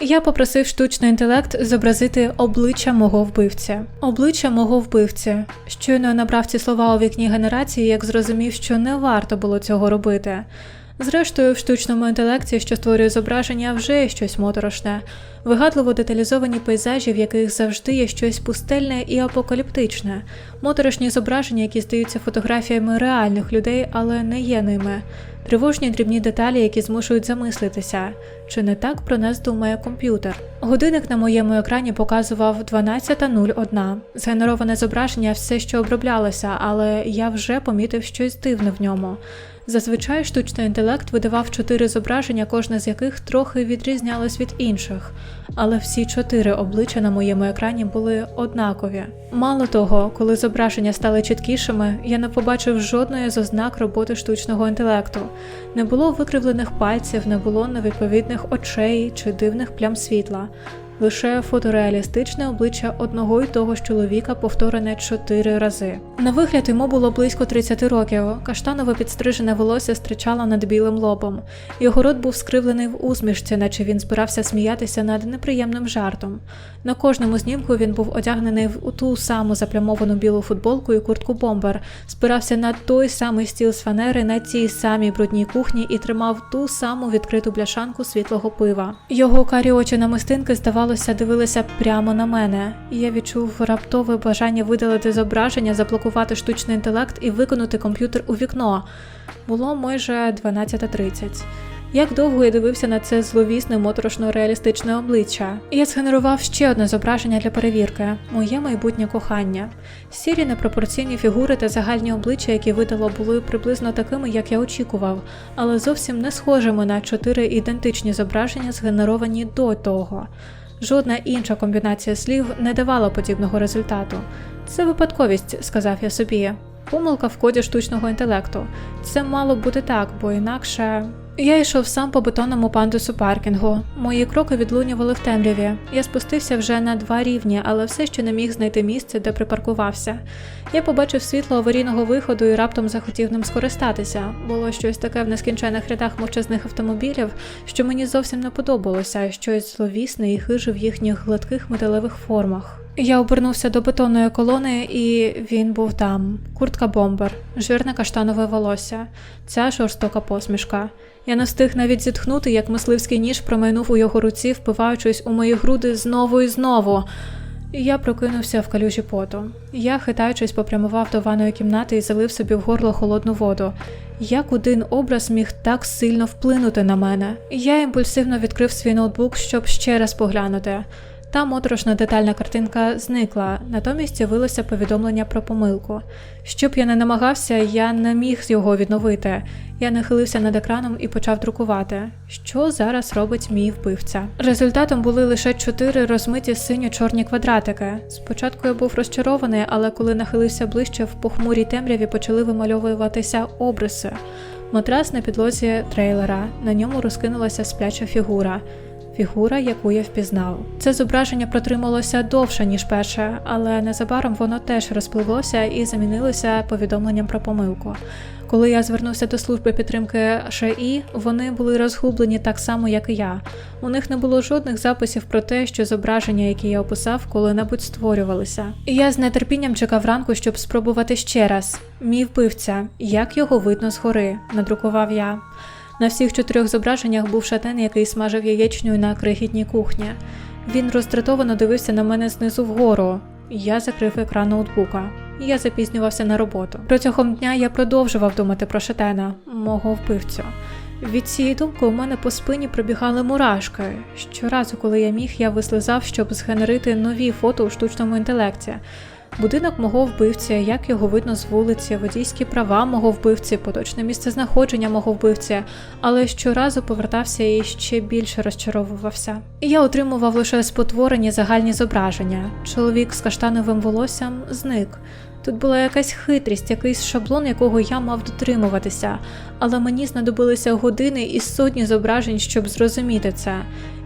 Я попросив штучний інтелект зобразити обличчя мого вбивця. Обличчя мого вбивця. Щойно набрав ці слова у вікні генерації, як зрозумів, що не варто було цього робити. Зрештою, в штучному інтелекті, що створює зображення, вже є щось моторошне, вигадливо деталізовані пейзажі, в яких завжди є щось пустельне і апокаліптичне, моторошні зображення, які здаються фотографіями реальних людей, але не є ними. Тривожні дрібні деталі, які змушують замислитися, чи не так про нас думає комп'ютер. Годинник на моєму екрані показував 12.01. Згенероване зображення все ще оброблялося, але я вже помітив щось дивне в ньому. Зазвичай штучний інтелект видавав чотири зображення, кожне з яких трохи відрізнялось від інших, але всі чотири обличчя на моєму екрані були однакові. Мало того, коли зображення стали чіткішими, я не побачив жодної з ознак роботи штучного інтелекту. Не було викривлених пальців, не було невідповідних очей чи дивних плям світла. Лише фотореалістичне обличчя одного й того ж чоловіка повторене чотири рази. На вигляд йому було близько 30 років. Каштанове підстрижене волосся стирчало над білим лобом. Його рот був скривлений в усмішці, наче він збирався сміятися над неприємним жартом. На кожному знімку він був одягнений в ту саму заплямовану білу футболку і куртку бомбер, спирався на той самий стіл з фанери на тій самій брудній кухні і тримав ту саму відкриту бляшанку світлого пива. Його карі очі намистинки, здавалося, дивилися прямо на мене, і я відчув раптове бажання видалити зображення, заблокувати штучний інтелект і виконати комп'ютер у вікно. Було майже 12.30. Як довго я дивився на це зловісне моторошно реалістичне обличчя, я згенерував ще одне зображення для перевірки моє майбутнє кохання. Сірі непропорційні фігури та загальні обличчя, які видало, були приблизно такими, як я очікував, але зовсім не схожими на чотири ідентичні зображення, згенеровані до того. Жодна інша комбінація слів не давала подібного результату. Це випадковість, сказав я собі. Помилка в коді штучного інтелекту. Це мало бути так, бо інакше. Я йшов сам по бетонному пандусу паркінгу. Мої кроки відлунювали в темряві. Я спустився вже на два рівні, але все ще не міг знайти місце, де припаркувався. Я побачив світло аварійного виходу і раптом захотів ним скористатися. Було щось таке в нескінчених рядах мовчазних автомобілів, що мені зовсім не подобалося, щось зловісне і хиже в їхніх гладких металевих формах. Я обернувся до бетонної колони, і він був там. Куртка бомбер, жирне каштанове волосся, ця жорстока посмішка. Я не встиг навіть зітхнути, як мисливський ніж промайнув у його руці, впиваючись у мої груди знову і знову. Я прокинувся в калюжі поту. Я, хитаючись, попрямував до ванної кімнати і залив собі в горло холодну воду. Як один образ міг так сильно вплинути на мене? Я імпульсивно відкрив свій ноутбук, щоб ще раз поглянути. Та моторошна детальна картинка зникла, натомість з'явилося повідомлення про помилку. Щоб я не намагався, я не міг його відновити. Я нахилився над екраном і почав друкувати. Що зараз робить мій вбивця? Результатом були лише чотири розмиті синьо-чорні квадратики. Спочатку я був розчарований, але коли нахилився ближче, в похмурій темряві почали вимальовуватися обриси. Матрас на підлозі трейлера, на ньому розкинулася спляча фігура фігура, яку я впізнав. Це зображення протрималося довше, ніж перше, але незабаром воно теж розпливлося і замінилося повідомленням про помилку. Коли я звернувся до служби підтримки ШІ, вони були розгублені так само, як і я. У них не було жодних записів про те, що зображення, які я описав, коли-небудь створювалися. І я з нетерпінням чекав ранку, щоб спробувати ще раз. Мій вбивця, як його видно згори, надрукував я. На всіх чотирьох зображеннях був шатен, який смажив яєчню на крихітній кухні. Він роздратовано дивився на мене знизу вгору. Я закрив екран ноутбука. Я запізнювався на роботу. Протягом дня я продовжував думати про шатена, мого вбивцю. Від цієї думки у мене по спині пробігали мурашки. Щоразу, коли я міг, я вислизав, щоб згенерити нові фото у штучному інтелекті. Будинок мого вбивця, як його видно з вулиці, водійські права мого вбивці, поточне місце знаходження мого вбивця, але щоразу повертався і ще більше розчаровувався. Я отримував лише спотворені загальні зображення. Чоловік з каштановим волоссям зник. Тут була якась хитрість, якийсь шаблон, якого я мав дотримуватися, але мені знадобилися години і сотні зображень, щоб зрозуміти це.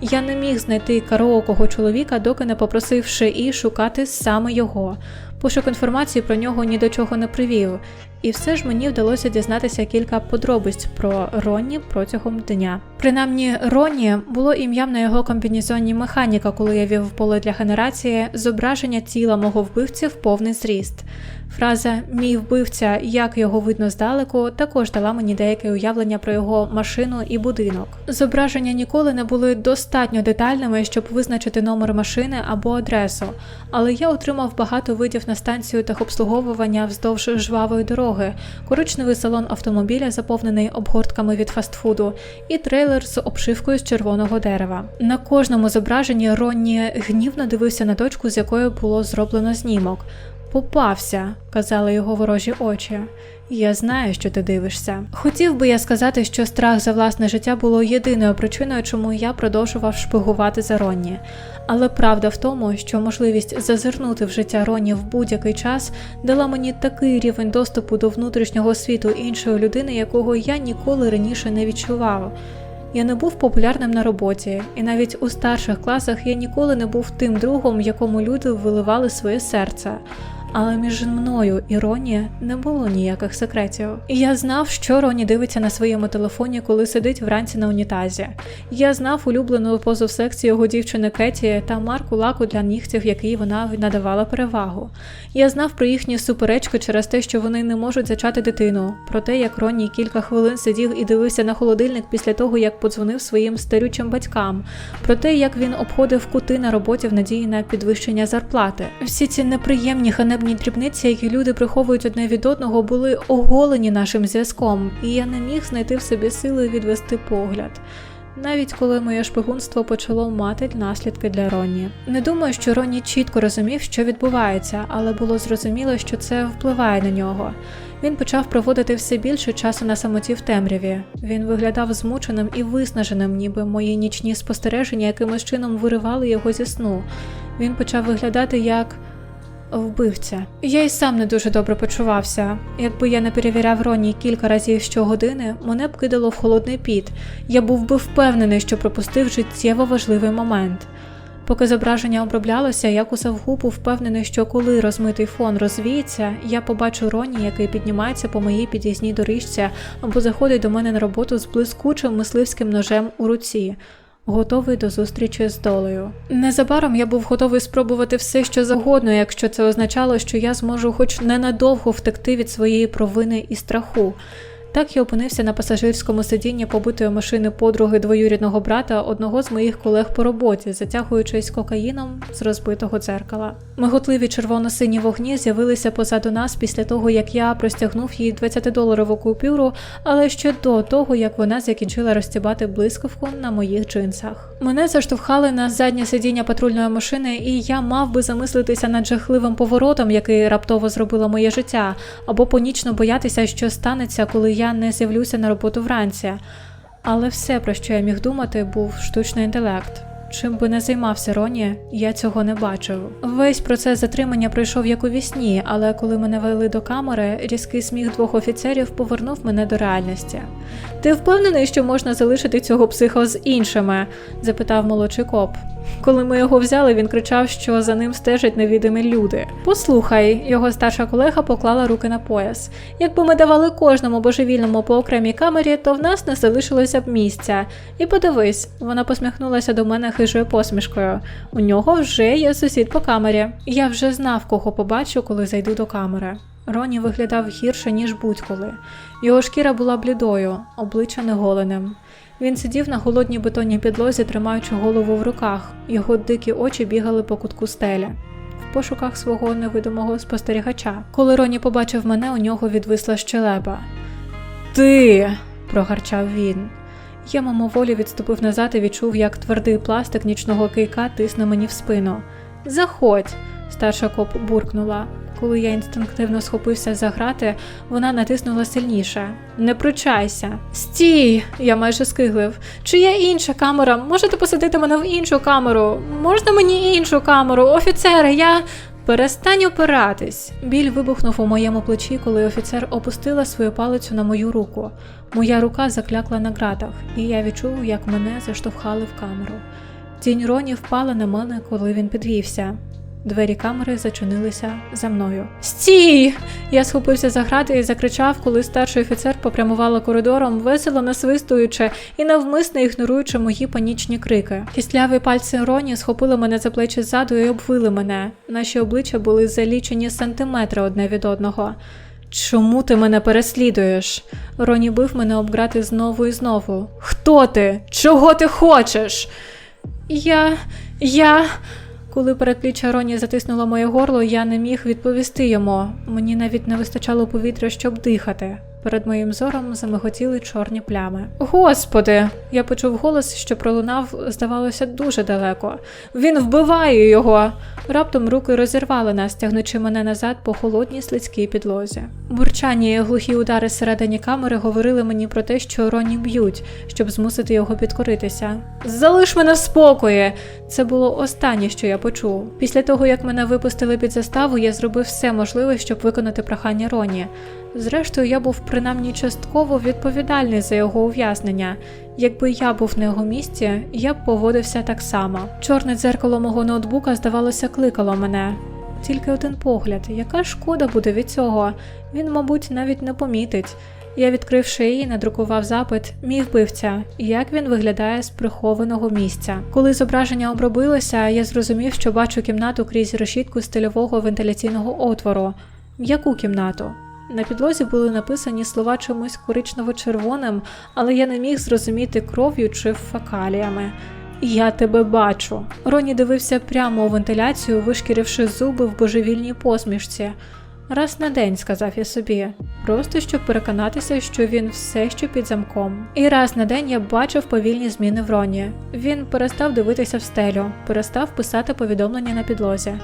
Я не міг знайти караокого чоловіка, доки не попросив і шукати саме його. Пошук інформації про нього ні до чого не привів, і все ж мені вдалося дізнатися кілька подробиць про Ронні протягом дня. Принаймні, Ронні було ім'ям на його комбінезоні механіка, коли я вів в поле для генерації зображення тіла мого вбивці в повний зріст. Фраза Мій вбивця, як його видно здалеку, також дала мені деяке уявлення про його машину і будинок. Зображення ніколи не були достатньо детальними, щоб визначити номер машини або адресу, але я отримав багато видів на станцію техобслуговування вздовж жвавої дороги, коричневий салон автомобіля, заповнений обгортками від фастфуду, і трейлер з обшивкою з червоного дерева. На кожному зображенні Ронні гнівно дивився на точку, з якої було зроблено знімок. Попався, казали його ворожі очі. Я знаю, що ти дивишся. Хотів би я сказати, що страх за власне життя було єдиною причиною, чому я продовжував шпигувати за Ронні. Але правда в тому, що можливість зазирнути в життя Ронні в будь-який час дала мені такий рівень доступу до внутрішнього світу іншої людини, якого я ніколи раніше не відчував. Я не був популярним на роботі, і навіть у старших класах я ніколи не був тим другом, якому люди виливали своє серце. Але між мною і Роні не було ніяких секретів. Я знав, що Роні дивиться на своєму телефоні, коли сидить вранці на унітазі. Я знав улюблену позу в секції його дівчини Кеті та марку лаку для нігтів, який вона надавала перевагу. Я знав про їхні суперечки через те, що вони не можуть зачати дитину, про те, як Роні кілька хвилин сидів і дивився на холодильник після того, як подзвонив своїм старючим батькам, про те, як він обходив кути на роботі в надії на підвищення зарплати. Всі ці неприємні ханебні дрібниці, які люди приховують одне від одного, були оголені нашим зв'язком, і я не міг знайти в собі сили відвести погляд. Навіть коли моє шпигунство почало мати наслідки для Ронні. Не думаю, що Ронні чітко розумів, що відбувається, але було зрозуміло, що це впливає на нього. Він почав проводити все більше часу на самоті в темряві. Він виглядав змученим і виснаженим, ніби мої нічні спостереження якимось чином виривали його зі сну. Він почав виглядати як вбивця. Я й сам не дуже добре почувався. Якби я не перевіряв Роні кілька разів щогодини, мене б кидало в холодний піт. Я був би впевнений, що пропустив життєво важливий момент. Поки зображення оброблялося, я кусав губу, впевнений, що коли розмитий фон розвіється, я побачу Роні, який піднімається по моїй під'їзній доріжці або заходить до мене на роботу з блискучим мисливським ножем у руці готовий до зустрічі з долею. Незабаром я був готовий спробувати все, що завгодно, якщо це означало, що я зможу хоч ненадовго втекти від своєї провини і страху. Так я опинився на пасажирському сидінні побитої машини подруги двоюрідного брата одного з моїх колег по роботі, затягуючись кокаїном з розбитого дзеркала. Миготливі червоно-сині вогні з'явилися позаду нас після того, як я простягнув їй 20-доларову купюру, але ще до того, як вона закінчила розтібати блискавку на моїх джинсах. Мене заштовхали на заднє сидіння патрульної машини, і я мав би замислитися над жахливим поворотом, який раптово зробило моє життя, або понічно боятися, що станеться, коли не з'явлюся на роботу вранці. Але все, про що я міг думати, був штучний інтелект. Чим би не займався Роні, я цього не бачив. Весь процес затримання пройшов як у вісні, але коли мене вели до камери, різкий сміх двох офіцерів повернув мене до реальності. Ти впевнений, що можна залишити цього психа з іншими? запитав молодший коп. Коли ми його взяли, він кричав, що за ним стежать невідомі люди. Послухай, його старша колега поклала руки на пояс. Якби ми давали кожному божевільному по окремій камері, то в нас не залишилося б місця. І подивись, вона посміхнулася до мене хижою посмішкою. У нього вже є сусід по камері. Я вже знав, кого побачу, коли зайду до камери. Роні виглядав гірше, ніж будь-коли. Його шкіра була блідою, обличчя неголеним. Він сидів на голодній бетонній підлозі, тримаючи голову в руках, його дикі очі бігали по кутку стелі. В пошуках свого невидимого спостерігача. Коли Роні побачив мене, у нього відвисла щелепа. Ти. прогарчав він. Я мимоволі відступив назад і відчув, як твердий пластик нічного кийка тисне мені в спину. Заходь, старша коп буркнула. Коли я інстинктивно схопився за грати, вона натиснула сильніше. Не пручайся. Стій! Я майже скиглив. Чи є інша камера? Можете посадити мене в іншу камеру? Можна мені іншу камеру? Офіцери, я. Перестань опиратись. Біль вибухнув у моєму плечі, коли офіцер опустила свою палицю на мою руку. Моя рука заклякла на ґратах, і я відчув, як мене заштовхали в камеру. Тінь Роні впала на мене, коли він підвівся. Двері камери зачинилися за мною. Стій! Я схопився за грати і закричав, коли старший офіцер попрямувала коридором, весело насвистуючи і навмисно ігноруючи мої панічні крики. Кістляві пальці Роні схопили мене за плечі ззаду і обвили мене. Наші обличчя були залічені сантиметри одне від одного. Чому ти мене переслідуєш? Роні бив мене обграти знову і знову. Хто ти? Чого ти хочеш? Я. я. Коли передпліччя Роні затиснуло моє горло, я не міг відповісти йому. Мені навіть не вистачало повітря, щоб дихати. Перед моїм зором замиготіли чорні плями. Господи! Я почув голос, що пролунав, здавалося, дуже далеко. Він вбиває його. Раптом руки розірвали нас, тягнучи мене назад по холодній слизькій підлозі. Бурчання і глухі удари зсередині камери говорили мені про те, що Роні б'ють, щоб змусити його підкоритися. Залиш мене в спокої! Це було останнє, що я почув. Після того, як мене випустили під заставу, я зробив все можливе, щоб виконати прохання Роні. Зрештою, я був принаймні частково відповідальний за його ув'язнення. Якби я був на його місці, я б поводився так само. Чорне дзеркало мого ноутбука, здавалося, кликало мене. Тільки один погляд, яка шкода буде від цього? Він, мабуть, навіть не помітить. Я відкрив шиї і надрукував запит Мій вбивця, як він виглядає з прихованого місця. Коли зображення обробилося, я зрозумів, що бачу кімнату крізь решітку стильового вентиляційного отвору. М'яку кімнату. На підлозі були написані слова чимось коричнево-червоним, але я не міг зрозуміти кров'ю чи фекаліями. Я тебе бачу. Роні дивився прямо у вентиляцію, вишкіривши зуби в божевільній посмішці. Раз на день, сказав я собі, просто щоб переконатися, що він все ще під замком. І раз на день я бачив повільні зміни в Роні. Він перестав дивитися в стелю, перестав писати повідомлення на підлозі.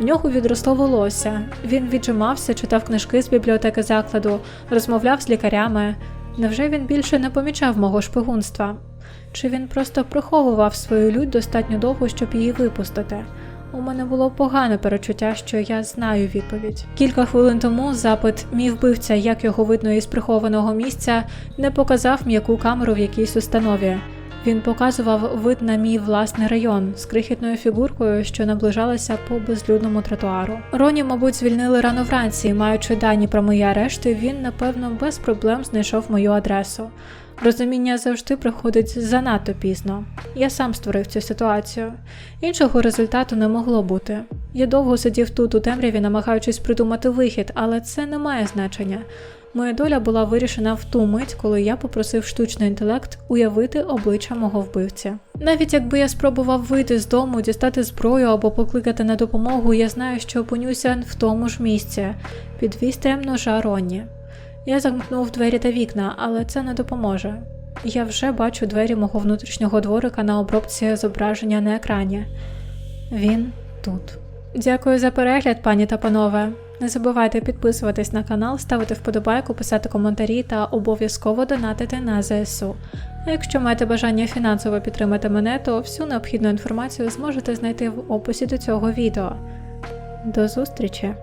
В нього відросло волосся. Він віджимався, читав книжки з бібліотеки закладу, розмовляв з лікарями. Невже він більше не помічав мого шпигунства? Чи він просто приховував свою лють достатньо довго, щоб її випустити? У мене було погане перечуття, що я знаю відповідь. Кілька хвилин тому запит мій вбивця, як його видно із прихованого місця, не показав м'яку камеру в якійсь установі. Він показував вид на мій власний район з крихітною фігуркою, що наближалася по безлюдному тротуару. Роні, мабуть, звільнили рано вранці, і маючи дані про мої арешти, він, напевно, без проблем знайшов мою адресу. Розуміння завжди приходить занадто пізно. Я сам створив цю ситуацію. Іншого результату не могло бути. Я довго сидів тут у темряві, намагаючись придумати вихід, але це не має значення. Моя доля була вирішена в ту мить, коли я попросив штучний інтелект уявити обличчя мого вбивця. Навіть якби я спробував вийти з дому, дістати зброю або покликати на допомогу, я знаю, що опинюся в тому ж місці під вістрям ножа Ронні. Я замкнув двері та вікна, але це не допоможе. Я вже бачу двері мого внутрішнього дворика на обробці зображення на екрані. Він тут. Дякую за перегляд, пані та панове. Не забувайте підписуватись на канал, ставити вподобайку, писати коментарі та обов'язково донатити на ЗСУ. А якщо маєте бажання фінансово підтримати мене, то всю необхідну інформацію зможете знайти в описі до цього відео. До зустрічі!